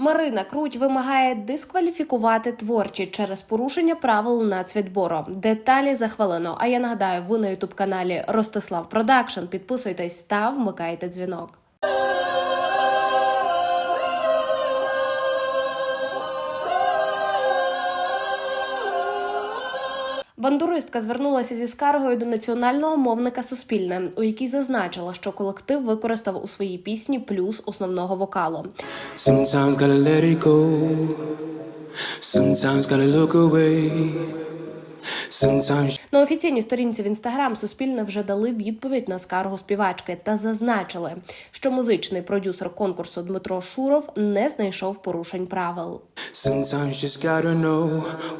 Марина Круть вимагає дискваліфікувати творчі через порушення правил нацвідбору. Деталі за хвилину. А я нагадаю, ви на ютуб каналі Ростислав Продакшн. Підписуйтесь та вмикайте дзвінок. Бандуристка звернулася зі скаргою до національного мовника Суспільне, у якій зазначила, що колектив використав у своїй пісні плюс основного вокалу. Sometimes gotta let it go. Sometimes gotta look away. Sometimes На офіційній сторінці в інстаграм Суспільне вже дали відповідь на скаргу співачки та зазначили, що музичний продюсер конкурсу Дмитро Шуров не знайшов порушень правил. Sometimes just gotta know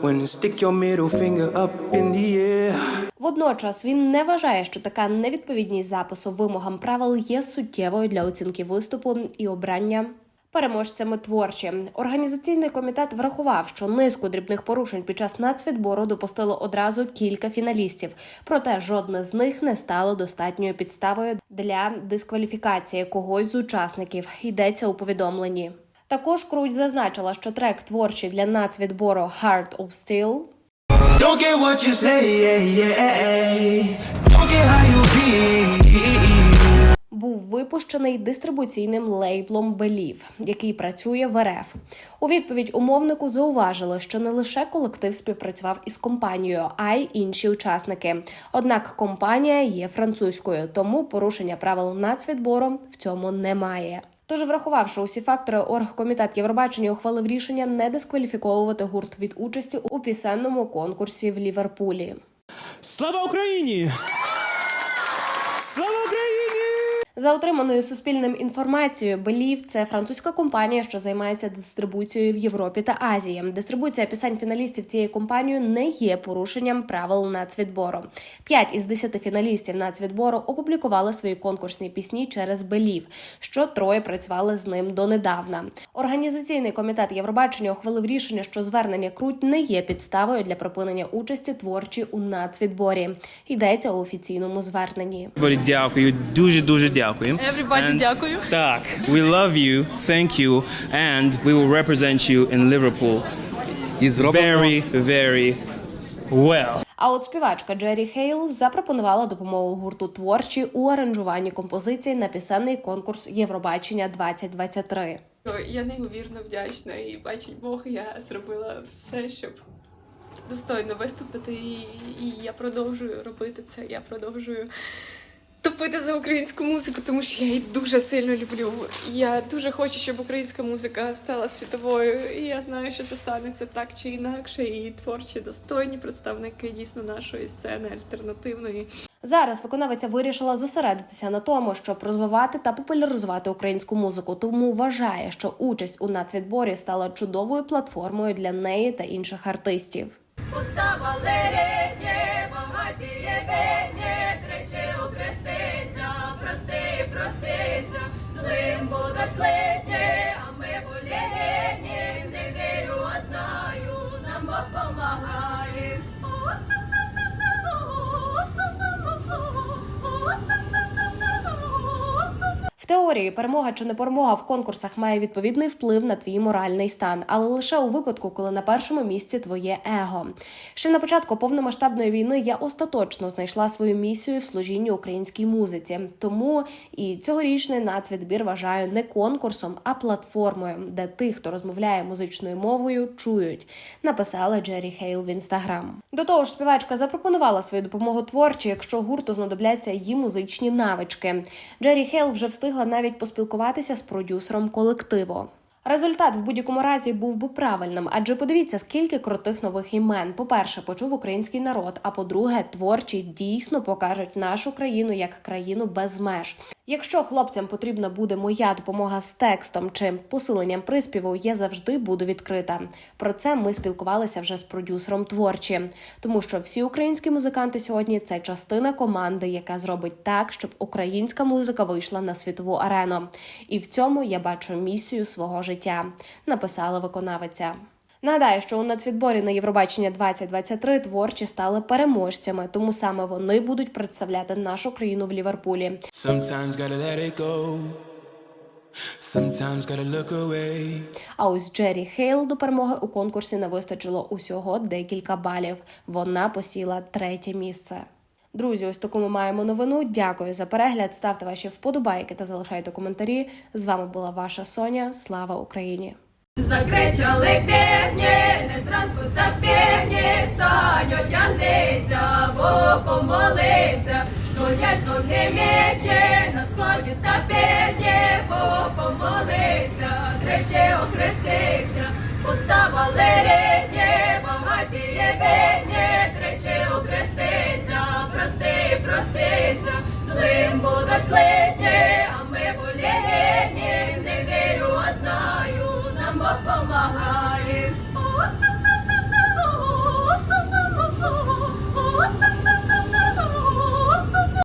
when to stick your middle finger up in the air. Водночас він не вважає, що така невідповідність запису вимогам правил є суттєвою для оцінки виступу і обрання. Переможцями творчі організаційний комітет врахував, що низку дрібних порушень під час нацвідбору допустило одразу кілька фіналістів, проте жодне з них не стало достатньою підставою для дискваліфікації когось з учасників. Йдеться у повідомленні. Також Круть зазначила, що трек творчий для нацвідбору Heart of Steel Don't get what you say, yeah, yeah. Don't get how you feel. був випущений дистрибуційним лейблом Белів, який працює в РФ. У відповідь умовнику зауважили, що не лише колектив співпрацював із компанією, а й інші учасники. Однак компанія є французькою, тому порушення правил нацвідбору в цьому немає. Тож, врахувавши усі фактори, оргкомітет Євробачення ухвалив рішення не дискваліфіковувати гурт від участі у пісенному конкурсі в Ліверпулі. Слава Україні! Слава Україні! За отриманою суспільним інформацією, Белів це французька компанія, що займається дистрибуцією в Європі та Азії. Дистрибуція пісень фіналістів цієї компанії не є порушенням правил нацвідбору. П'ять із десяти фіналістів нацвідбору опублікували свої конкурсні пісні через Белів, що троє працювали з ним донедавна. Організаційний комітет Євробачення ухвалив рішення, що звернення круть не є підставою для припинення участі творчі у нацвідборі. Йдеться у офіційному зверненні. Дякую, дуже дуже дякую. Everybody, And- дякую. Так, we love you, thank you, and we will represent you in Liverpool І зробимо very, very well. А от співачка Джері Хейл запропонувала допомогу гурту творчі у аранжуванні композицій на пісенний конкурс Євробачення 2023. Я неймовірно вдячна і бачить Бог, я зробила все, щоб достойно виступити, і, і я продовжую робити це. Я продовжую топити за українську музику, тому що я її дуже сильно люблю. Я дуже хочу, щоб українська музика стала світовою. І я знаю, що це станеться так чи інакше. І творчі достойні представники дійсно нашої сцени альтернативної. Зараз виконавиця вирішила зосередитися на тому, щоб розвивати та популяризувати українську музику. Тому вважає, що участь у нацвідборі стала чудовою платформою для неї та інших артистів. Уставали рідні, багаті бідні, тричі охрестися, прости, простися, злим будуть злидні, теорії перемога чи не перемога в конкурсах має відповідний вплив на твій моральний стан, але лише у випадку, коли на першому місці твоє его. Ще на початку повномасштабної війни я остаточно знайшла свою місію в служінні українській музиці. Тому і цьогорічний нацвідбір вважаю не конкурсом, а платформою, де тих, хто розмовляє музичною мовою, чують. Написала Джері Хейл в інстаграм. До того ж, співачка запропонувала свою допомогу творчі, якщо гурту знадобляться її музичні навички. Джері Хейл вже встигла навіть поспілкуватися з продюсером колективу. Результат в будь-якому разі був би правильним, адже подивіться, скільки крутих нових імен. По-перше, почув український народ. А по-друге, творчі дійсно покажуть нашу країну як країну без меж. Якщо хлопцям потрібна буде моя допомога з текстом чи посиленням приспіву, я завжди буду відкрита. Про це ми спілкувалися вже з продюсером творчі, тому що всі українські музиканти сьогодні це частина команди, яка зробить так, щоб українська музика вийшла на світову арену. І в цьому я бачу місію свого життя, написала виконавиця. Нагадаю, що у нацвідборі на Євробачення 2023 творчі стали переможцями, тому саме вони будуть представляти нашу країну в Ліверпулі. А ось Джері Хейл до перемоги у конкурсі не вистачило усього декілька балів. Вона посіла третє місце. Друзі, ось таку ми маємо новину. Дякую за перегляд. Ставте ваші вподобайки та залишайте коментарі. З вами була ваша Соня. Слава Україні! Закричали півні, не зранку та півні, стань, одягнися, бо помолися, дзвонять дзвони мітні, на сході та півні, бо помолися, тричі охрестися,